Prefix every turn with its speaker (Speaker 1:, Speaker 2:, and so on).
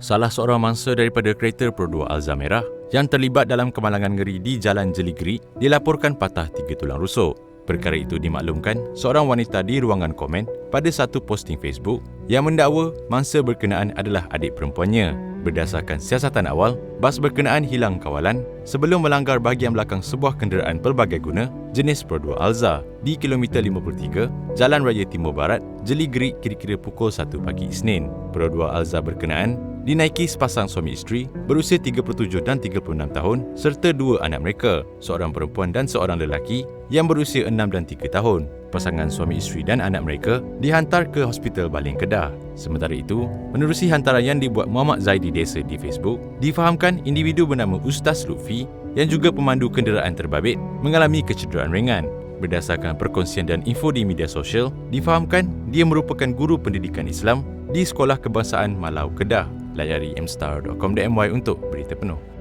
Speaker 1: salah seorang mangsa daripada kereta Pro 2 Alza Merah yang terlibat dalam kemalangan ngeri di Jalan Jeligeri dilaporkan patah tiga tulang rusuk. Perkara itu dimaklumkan seorang wanita di ruangan komen pada satu posting Facebook yang mendakwa mangsa berkenaan adalah adik perempuannya. Berdasarkan siasatan awal, bas berkenaan hilang kawalan sebelum melanggar bahagian belakang sebuah kenderaan pelbagai guna jenis Pro 2 Alza di kilometer 53 Jalan Raya Timur Barat, Jeligeri kira-kira pukul 1 pagi Isnin. Pro 2 Alza berkenaan dinaiki sepasang suami isteri berusia 37 dan 36 tahun serta dua anak mereka, seorang perempuan dan seorang lelaki yang berusia 6 dan 3 tahun. Pasangan suami isteri dan anak mereka dihantar ke Hospital Baling Kedah. Sementara itu, menerusi hantaran yang dibuat Muhammad Zaidi Desa di Facebook, difahamkan individu bernama Ustaz Lutfi yang juga pemandu kenderaan terbabit mengalami kecederaan ringan. Berdasarkan perkongsian dan info di media sosial, difahamkan dia merupakan guru pendidikan Islam di Sekolah Kebangsaan Malau Kedah. Layari mstar.com.my untuk berita penuh.